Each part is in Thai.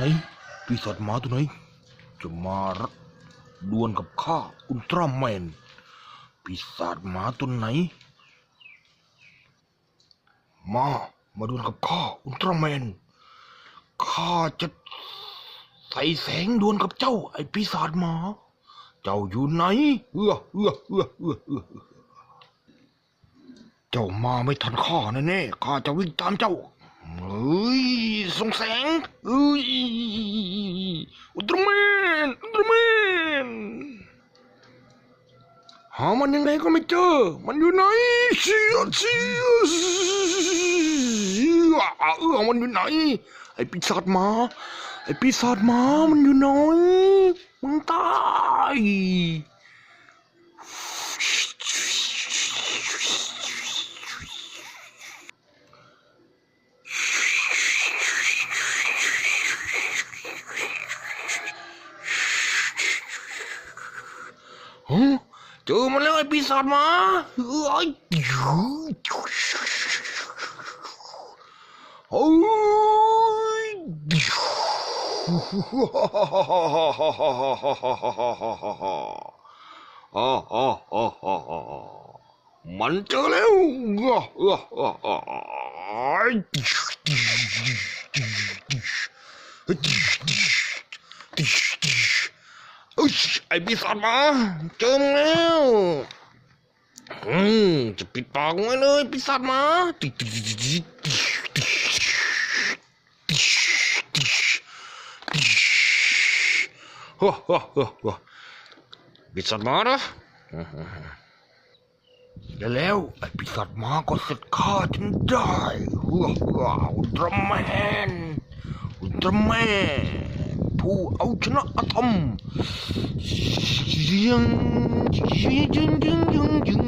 ไหนปีศาจหมาตัวไหนจะมารัดวลกับข้าอุลตร้าแมนปีศาจหมาตัวไหน มา มาดวลกับข้าอุลตร้าแมนข้าจะใส่แสงดวลกับเจ้า ไอ้ปีศาจหมา เจ้าอยู่ไหน เอื้อเอื้อเอื้อเอื้อเอื้อเจ้ามาไม่ทันข้าแน่ๆข้าจะวิ่งตามเจ้า เฮ้ยส่งแสงเฮ้ยอุลตร้าแมนอุลตร้าแมนหามันยังไงก็ไม่เจอ มันอยู่ไหนเชียเชียเชียเออมันอยู่ไหน ไอ้ปีศาจหมา ไอ้ปีศาจหมา มันอยู่ไหนมึงตาย เจอมันแล้วไอ้ปีศาจมาเอ้ยโอ้ยอ๋ออ๋ออ๋ออ๋อมันเจอแล้ว ออเออเออเอ้ยไอ้ปีศาจมาเจอมแล้วอืมจะปิดปากไว้เลยปีศาจมาติติติติติฮ่าฮ่าฮ่าฮ่าปีศาจหมานะและแล้วไอ้ปีศาจหมาก็เสร็จข้าจนได้ฮ่าฮ่าอุลตร้าแมนอุลตร้าแมน ผู้เอาชนะอธรรมยิงยิงยิงยิงยิงยิง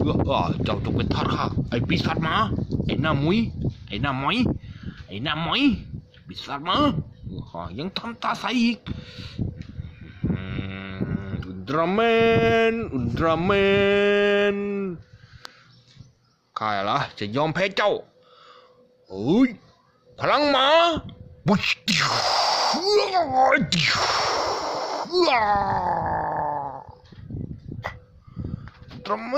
เออเจ้าจงเป็นทาสข้าไอ้ปีศาจมาไอ้หน้ามุยไอ้หน้าหมอยไอ้หน้าหมอยปีศาจมาเอยังทำตาใสอีกอุลตร้าแมนอุลตร้าแมนข้าล่ะจะยอมแพ้เจ้าเฮ้ยพลังหมา บุชดิวดิวทำไม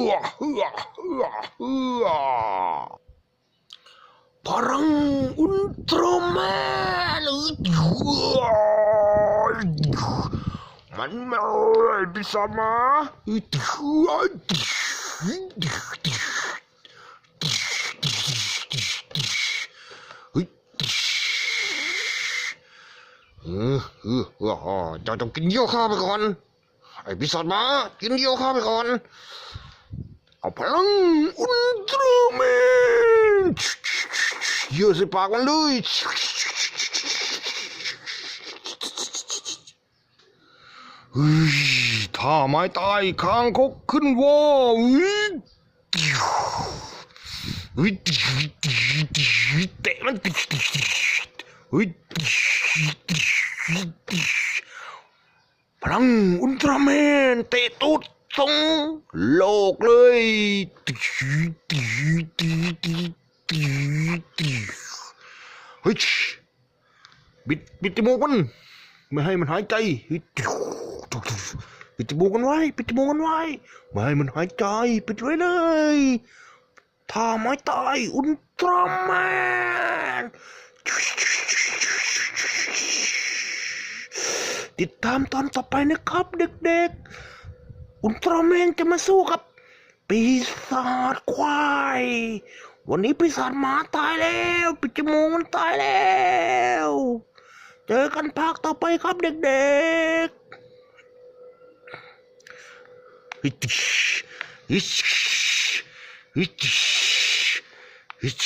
บูฮาวกัดเลยกัดอุลตร้าแมนกัดเลยเอ่อเอ่อเอ่อเอ่อดิจานะพลังอุลตร้าแมนมันมาจมาเฮ้ยเออเออเออเจ้าต้องกินเยี่ยวข้าไปก่อน ไอ้ปีศาจหมา กินเยี่ยวข้าไปก่อน เอาพลังอุลตร้าแมนยี่ยวใส่ปากมันเลยเฮ้ยถ้าไม้ตายคางคกขึ้นวอเฮ้ยเฮ้ยเตะมันเฮ้ยพลังอุลตร้าแมนเตะตูด ทรงโลกเลยเฮ้ยบิดบิดจมูกมัน ไม่ให้มันหายใจปิดจมูกกันไว้ปิดจมูกกันไว้ไม่ให้มันหายใจปิดไว้เลยถ้าไม่ตายอุลตร้าแมนติดตามตอนต่อไปนะครับเด็กๆ อุลตร้าแมนจะมาสู้กับ ปีศาจควาย วันนี้ปีศาจหมาตายแล้วปิดจมูกมันตายแล้ว เจอกันภาคต่อไปครับเด็กๆฮิชฮิชฮิชฮิช